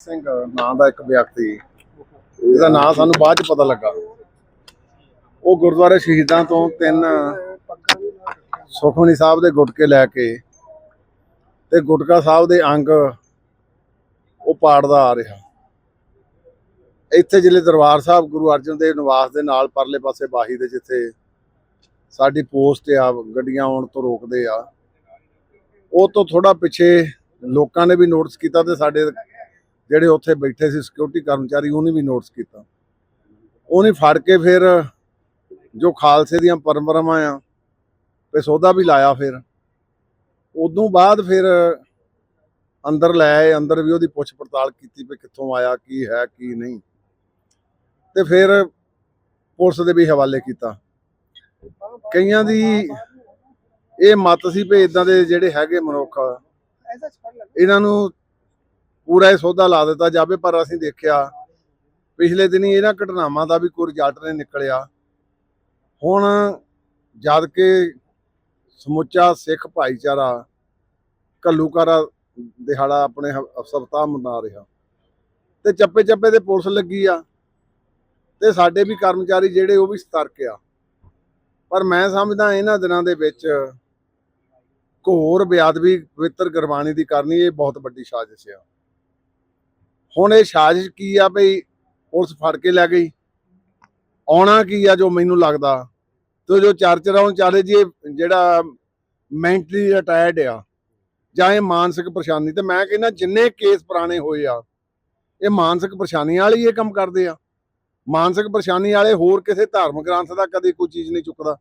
ਸਿੰਘ, ਨਾਂ ਦਾ ਇੱਕ ਵਿਅਕਤੀ, ਜਿਹਦਾ ਨਾਂ ਸਾਨੂੰ ਬਾਅਦ ਚ ਪਤਾ ਲੱਗਾ। ਉਹ ਗੁਰਦੁਆਰੇ ਸ਼ਹੀਦਾਂ ਤੋਂ ਤਿੰਨ ਸੁਖਮਨੀ ਸਾਹਿਬ ਦੇ ਗੁਟਕੇ ਲੈ ਕੇ ਤੇ ਗੁਟਕਾ ਸਾਹਿਬ ਦੇ ਅੰਗ ਉਹ ਪਾੜਦਾ ਆ ਰਿਹਾ। ਇੱਥੇ ਜ਼ਿਲ੍ਹੇ ਦਰਬਾਰ ਸਾਹਿਬ ਗੁਰੂ ਅਰਜਨ ਦੇਵ ਨਿਵਾਸ ਦੇ ਨਾਲ ਪਰਲੇ ਪਾਸੇ ਬਾਹੀ ਦੇ ਜਿੱਥੇ ਸਾਡੀ ਪੋਸਟ ਆ, ਗੱਡੀਆਂ ਆਉਣ ਤੋਂ ਰੋਕਦੇ ਆ। ਉਹ ਤੋਂ ਥੋੜਾ ਪਿੱਛੇ ਲੋਕਾਂ ਨੇ ਵੀ ਨੋਟਿਸ ਕੀਤਾ ਤੇ ਸਾਡੇ ਜਿਹੜੇ ਉੱਥੇ ਬੈਠੇ ਸੀ ਸਿਕਿਉਰਿਟੀ ਕਰਮਚਾਰੀ, ਉਹਨੇ ਵੀ ਨੋਟਿਸ ਕੀਤਾ। ਉਹਨੇ ਫੜ ਕੇ ਫਿਰ ਜੋ ਖਾਲਸੇ ਦੀਆਂ ਪਰੰਪਰਾਵਾਂ ਆ, ਤੇ ਸੌਦਾ ਵੀ ਲਾਇਆ ਫਿਰ। ਉਦੋਂ ਬਾਅਦ ਫਿਰ ਅੰਦਰ ਲੈ ਆਏ, ਅੰਦਰ ਵੀ ਉਹਦੀ ਪੁੱਛ ਪੜਤਾਲ ਕੀਤੀ ਵੀ ਕਿੱਥੋਂ ਆਇਆ, ਕੀ ਹੈ, ਕੀ ਨਹੀਂ। ਤੇ ਫਿਰ ਪੁਲਿਸ ਦੇ ਵੀ ਹਵਾਲੇ ਕੀਤਾ। ਕਈਆਂ ਦੀ ਇਹ ਮਤ ਸੀ ਵੀ ਇਦਾਂ ਦੇ ਜਿਹੜੇ ਹੈਗੇ ਮਨੁੱਖ, ਇਹਨਾਂ ਨੂੰ ਪੂਰਾ ਇਹ ਸੌਦਾ ਲਾ ਦਿੱਤਾ ਜਾਵੇ, ਪਰ ਅਸੀਂ ਦੇਖਿਆ ਪਿਛਲੇ ਦਿਨੀ ਇਹਨਾਂ ਘਟਨਾਵਾਂ ਦਾ ਵੀ ਕੋਈ ਰਿਜ਼ਲਟ ਨਹੀਂ ਨਿਕਲਿਆ। ਹੁਣ ਜਦ ਕਿ ਸਮੁੱਚਾ ਸਿੱਖ ਭਾਈਚਾਰਾ ਕੱਲੂਕਾਰਾ ਦਿਹਾੜਾ ਆਪਣੇ ਹ- ਸਪਤਾਹ ਮਨਾ ਰਿਹਾ। ਤੇ ਚੱਪੇ ਚੱਪੇ ਤੇ ਪੁਲਿਸ ਲੱਗੀ ਆ ਤੇ ਸਾਡੇ ਵੀ ਕਰਮਚਾਰੀ ਜਿਹੜੇ ਉਹ ਵੀ ਸਤਰਕ ਆ। ਪਰ ਮੈਂ ਸਮਝਦਾ ਇਹਨਾਂ ਦਿਨਾਂ ਦੇ ਵਿੱਚ ਘੋਰ ਬੇਅਦਬੀ, ਪਵਿੱਤਰ ਗੁਰਬਾਣੀ ਦੀ ਕਰਨੀ ਇਹ ਬਹੁਤ ਵੱਡੀ ਸਾਜ਼ਿਸ਼ ਆ। ਹੁਣ ਇਹ ਸਾਜ਼ਿਸ਼ ਕੀ ਆ ਬਈ ਪੁਲਿਸ ਫੜ ਕੇ ਲੈ ਗਈ? ਆਉਣਾ ਕੀ ਆ ਜੋ ਮੈਨੂੰ ਲੱਗਦਾ? ਤੇ ਜੋ ਚਰਚ ਰਾਉਂ ਚਾਲੇ ਜੀ, ਇਹ ਜਿਹੜਾ ਮੈਂਟਲੀ ਰਿਟਾਇਰਡ ਆ, ਜਾਂ ਇਹ ਮਾਨਸਿਕ ਪਰੇਸ਼ਾਨੀ, ਤੇ ਮੈਂ ਕਹਿੰਦਾ ਜਿੰਨੇ ਕੇਸ ਪੁਰਾਣੇ ਹੋਏ ਆ, ਇਹ ਮਾਨਸਿਕ ਪਰੇਸ਼ਾਨੀ ਵਾਲੇ ਇਹ ਕੰਮ ਕਰਦੇ ਆ। ਮਾਨਸਿਕ ਪਰੇਸ਼ਾਨੀ ਵਾਲੇ ਹੋਰ ਕਿਸੇ ਧਾਰਮਿਕ ਗ੍ਰੰਥ ਦਾ ਕਦੇ ਕੋਈ ਚੀਜ਼ ਨਹੀਂ ਚੁੱਕਦਾ।